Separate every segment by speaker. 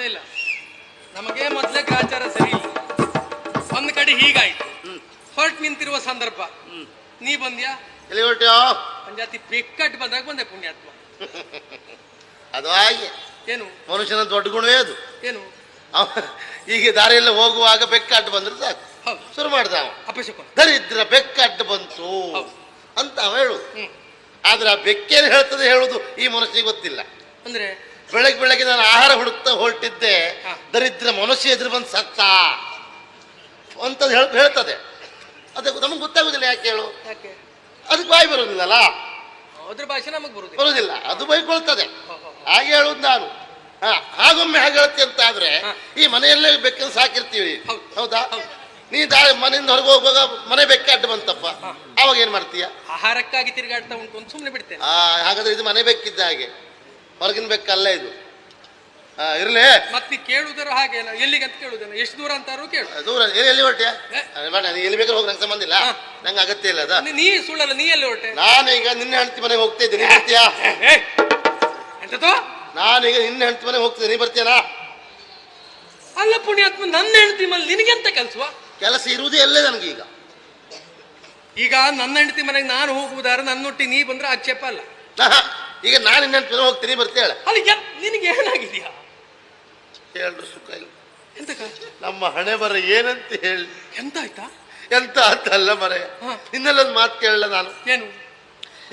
Speaker 1: ಇಲ್ಲ. ನಮಗೆ ಮೊದಲೇ ಕಾಚಾರ ಸರಿ ಒಂದ್ ಕಡೆ ಹೀಗಾಯ್ತು. ಹೊರಟ್ ನಿಂತಿರುವ ಸಂದರ್ಭ. ನೀ ಬಂದ್ಯಾ?
Speaker 2: ಎಲ್ಲಿ ಹೊರಟ್ಯೋ?
Speaker 1: ಪಂಜಾತಿ ಬಿಕ್ಕಟ್ಟು ಬಂದಾಗ ಬಂದೆ ಪುಣ್ಯಾತ್ಮ.
Speaker 2: ಅದು ಹಾಗೆ.
Speaker 1: ಏನು?
Speaker 2: ಮನುಷ್ಯನ ದೊಡ್ಡ ಗುಣವೇ ಅದು.
Speaker 1: ಏನು?
Speaker 2: ಈಗ ದಾರಿಯಲ್ಲಿ ಹೋಗುವಾಗ ಬೆಕ್ಕಾಟ್ ಬಂದ್ರೆ ಸಾಕು. ಶುರು ಮಾಡ್ದ ಅವ ದರಿದ್ರ ಬೆಕ್ಕಾಟ್ ಬಂತು. ಅಂತ ಅವ ಹೇಳು ಆದ್ರೆ ಆ ಬೆಕ್ಕೇನು ಹೇಳ್ತದೆ ಹೇಳುದು ಈ ಮನುಷ್ಯನಿಗೆ ಗೊತ್ತಿಲ್ಲ.
Speaker 1: ಅಂದ್ರೆ
Speaker 2: ಬೆಳಗ್ಗೆ ಬೆಳಗ್ಗೆ ನಾನು ಆಹಾರ ಹುಡುಕ್ತಾ ಹೊರಟಿದ್ದೆ. ದರಿದ್ರ ಮನುಷ್ಯ ಎದುರು ಬಂದು ಸತ್ತ. ಅಂತ ಹೇಳ್ ಹೇಳ್ತದೆ. ಅದಕ್ಕೆ ನಮಗೆ ಗೊತ್ತಾಗುದಿಲ್ಲ ಯಾಕೆ ಹೇಳು? ಅದಕ್ಕೆ ಬಾಯಿ ಬರೋದಿಲ್ಲಲ್ಲ?
Speaker 1: ಅದ್ರ ಭಾಷೆ ನಮಗೆ ಬರುದಿಲ್ಲ.
Speaker 2: ಬರುವುದಿಲ್ಲ ಅದು ಬೈಕೊಳ್ತದೆ. ಹಾಗೆ ಹೇಳುದು ನಾನು. ಹಾ ಹಾಗೊಮ್ಮೆ ಹಾಗೆ ಹೇಳ್ತಿ ಅಂತ ಆದ್ರೆ ಈ ಮನೆಯಲ್ಲೇ ಬೆಕ್ಕನ್ನು ಸಾಕಿರ್ತೀವಿ
Speaker 1: ಹೌದು.
Speaker 2: ನೀ ದಾರಿ ಮನೆಯಿಂದ ಹೊರಗೆ ಹೋಗುವಾಗ ಮನೆ ಬೆಕ್ಕ ಅಡ್ಡ ಬಂತಪ್ಪ. ಅವಾಗ ಏನ್ ಮಾಡ್ತೀಯ?
Speaker 1: ಆಹಾರಕ್ಕಾಗಿ ತಿರುಗಾಡ್ತಾ ಉಂಟು ಅಂತ ಸುಮ್ಮನೆ ಬಿಡ್ತೇನೆ.
Speaker 2: ಹಾಗಾದ್ರೆ ಇದು ಮನೆ ಬೆಕ್ಕಿದ್ದ ಹಾಗೆ. ಹೊರಗಿನ ಬೆಕ್ಕಲ್ಲ ಇದು. ಆ, ಇರ್ಲಿ.
Speaker 1: ಮತ್ತೆ ಕೇಳುವುದರ ಹಾಗೆ ಎಲ್ಲಿಗೆ ಅಂತ ಕೇಳುವುದೇನ ಎಷ್ಟು ದೂರ ಅಂತಾರು ಕೇಳು.
Speaker 2: ದೂರ. ಎಲ್ಲಿ. ಅರೆ ಬೇಡ ನೀ ಎಲ್ಲಿ ಬೇಕಾದ್ರೆ ಹೋಗಿ ನಂಗೆ ಸಂಬಂಧ ಇಲ್ಲ.
Speaker 1: ಹಾ.
Speaker 2: ನಂಗೆ ಅಗತ್ಯ ಇಲ್ಲ ಅದ.
Speaker 1: ನೀ- ನೀ ಸುಳ್ಳಲ್ಲ ನೀ ಎಲ್ಲಿ ಹೊರಟೆ
Speaker 2: ನಾನೀಗ ನಿನ್ನೆ ಹೆಂಡತಿ ಮನೆಗೆ ಹೋಗ್ತಾ ಇದ್ದೀನಿ ನೀ ಬರ್ತೀಯಾ?
Speaker 1: ಎಂತದು
Speaker 2: ನಾನೀಗ ನಿನ್ನೆ ಹೆಂಡತಿ ಮನೆಗೆ ಹೋಗ್ತಿದ್ದೀನಿ ನೀ ಬರ್ತೀಯನಾ?
Speaker 1: ಅಲ್ಲ ಪುಣ್ಯಾತ್ಮ ನನ್ನ ಹೆಂಡತಿ ಮನೆ ನಿನಗೆಂತ ಕೆಲಸವ?
Speaker 2: ಕೆಲಸ ಇರುವುದೇ ಅಲ್ಲೇ ನನಗೀಗ
Speaker 1: ಈಗ. ಈಗ ನನ್ನ ಹೆಂಡತಿ ಮನೆಗೆ ನಾನು ಹೋಗುವುದಾದ್ರೆ ನನ್ನೊಟ್ಟಿ ನೀ ಬಂದ್ರೆ ಆಕ್ಷೇಪ ಅಲ್ಲ.
Speaker 2: ಈಗ ನಾನು ಇನ್ನೊಂದು ಫಿಲ್ಮ್ ಹೋಗಿ ಹೋಗ್ತೀನಿ ಬರ್ತೀಯ
Speaker 1: ಅಲ್ಲಿ ನಿನಗೆ ಏನಾಗಿದೆಯಾ?
Speaker 2: ಹೇಳ್ರು ಸುಖ ಇಲ್ಲ.
Speaker 1: ಎಂತಕ
Speaker 2: ನಮ್ಮ ಹಣೆ ಬರ ಏನಂತ ಹೇಳಿ.
Speaker 1: ಎಂತ ಆಯ್ತಾ?
Speaker 2: ಎಂತ ಆಯ್ತಲ್ಲ ಮರೆ.
Speaker 1: ಹಾ.
Speaker 2: ನಿನ್ನಲ್ಲೊಂದು ಮಾತು ಕೇಳಲ್ಲ ನಾನು.
Speaker 1: ಏನು?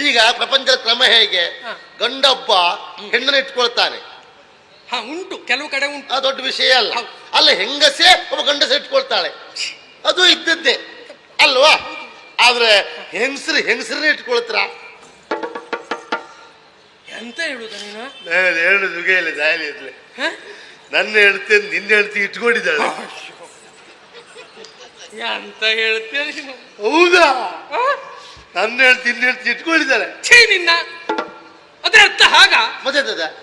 Speaker 2: ಈಗ ಪ್ರಪಂಚದ ಕ್ರಮ ಹೇಗೆ?
Speaker 1: ಹಾ.
Speaker 2: ಗಂಡೊಬ್ಬ ಹೆಣ್ಣನ್ನು ಇಟ್ಕೊಳ್ತಾನೆ.
Speaker 1: ಹಾ ಉಂಟು. ಕೆಲವು ಕಡೆ ಉಂಟು.
Speaker 2: ಆ ದೊಡ್ಡ ವಿಷಯ ಅಲ್ಲ.
Speaker 1: ಹೌದು.
Speaker 2: ಅಲ್ಲ ಹೆಂಗಸೇ ಒಬ್ಬ ಗಂಡಸ ಇಟ್ಕೊಳ್ತಾಳೆ. ಅದು ಇದ್ದದ್ದೇ. ಅಲ್ವಾ? ಆದ್ರೆ ಹೆಂಗಸರು ಹೆಂಗಸರನ್ನ ಇಟ್ಕೊಳ್ತಾರ?
Speaker 1: ಎಂತ ಹೇಳುದ ನೀನು?
Speaker 2: ಹೇಳು ದುಗೆ ಇಲ್ಲ ಜಾಲಿ ಇರ್ಲಿ
Speaker 1: ಹ?
Speaker 2: ನನ್ನ ಹೇಳ್ತಿ ನಿನ್ನ ಹೇಳ್ತಿ ಇಟ್ಕೊಂಡಿದ್ದಾಳೆ.
Speaker 1: ಎಂತ ಹೇಳ್ತೀಯ ನೀನು?
Speaker 2: ಹೌದಾ?
Speaker 1: ಆ?
Speaker 2: ನನ್ನ ಹೇಳ್ತಿ ನಿನ್ನ ಹೇಳ್ತಿ ಇಟ್ಕೊಂಡಿದ್ದಾಳೆ.
Speaker 1: ಛೀ ನಿನ್ನ. ಅದ್ರ ಅರ್ಥ ಹಾಗ?
Speaker 2: ಮತ್ತೆ ಅದ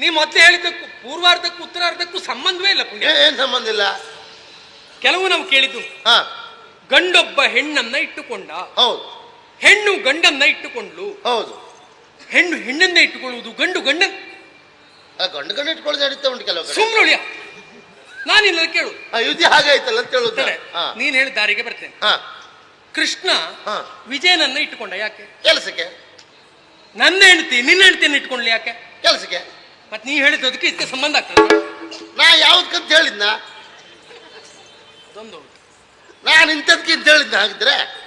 Speaker 1: ನೀ ಮೊದಲು ಹೇಳಿದ್ದಕ್ಕೂ ಪೂರ್ವಾರ್ಧಕ್ಕೂ ಉತ್ತರಾರ್ಧಕ್ಕೂ ಸಂಬಂಧವೇ ಇಲ್ಲ ಪುಣ್ಯ.
Speaker 2: ಏನ್ ಸಂಬಂಧ ಇಲ್ಲ?
Speaker 1: ಕೆಲವು ನಾವು ಕೇಳಿದ್ದು
Speaker 2: ಹಾ.
Speaker 1: ಗಂಡೊಬ್ಬ ಹೆಣ್ಣನ್ನ ಇಟ್ಟುಕೊಂಡ.
Speaker 2: ಹೌದು.
Speaker 1: ಹೆಣ್ಣು ಗಂಡನ್ನ ಇಟ್ಟುಕೊಂಡ್ಲು.
Speaker 2: ಹೌದು.
Speaker 1: ಹೆಣ್ಣು ಹೆಣ್ಣನ್ನೇ ಇಟ್ಟುಕೊಳ್ಳುವುದು ಗಂಡು
Speaker 2: ಗಂಡ ಗಂಡು ಗಂಡು ಇಟ್ಕೊಳ್ಳೋದು ನಡೀತಾ ಉಂಟು ಕೆಲವು ಕಡೆ.
Speaker 1: ಸುಮ್ಮನುಳಿಯ ನಾನಿಲ್ಲ ಕೇಳು.
Speaker 2: ಆ ಯುದ್ಧ ಹಾಗಾಯ್ತಲ್ಲ ಅಂತ ಹೇಳುದು. ಹಾ.
Speaker 1: ನೀನ್ ಹೇಳಿದ ದಾರಿಗೆ ಬರ್ತೇನೆ.
Speaker 2: ಹಾ.
Speaker 1: ಕೃಷ್ಣ
Speaker 2: ಹಾ.
Speaker 1: ವಿಜಯನನ್ನ ಇಟ್ಟುಕೊಂಡ ಯಾಕೆ?
Speaker 2: ಕೆಲಸಕ್ಕೆ.
Speaker 1: ನನ್ನ ಹೆಂಡತಿ ನಿನ್ನ ಹೆಂಡತಿಯನ್ನು ಇಟ್ಕೊಂಡ್ಲಿ ಯಾಕೆ?
Speaker 2: ಕೆಲಸಕ್ಕೆ.
Speaker 1: ಮತ್ತೆ ನೀ ಹೇಳಿದ್ದಕ್ಕೆ ಇದಕ್ಕೆ ಸಂಬಂಧ ಆಗ್ತದೆ.
Speaker 2: ನಾ ಯಾವ್ದಕ್ಕಂತ ಹೇಳಿದ್ನ? ನಾನು ಇಂಥದ್ಕಿಂತ ಹೇಳಿದ್ನ ಹಾಗಿದ್ರೆ?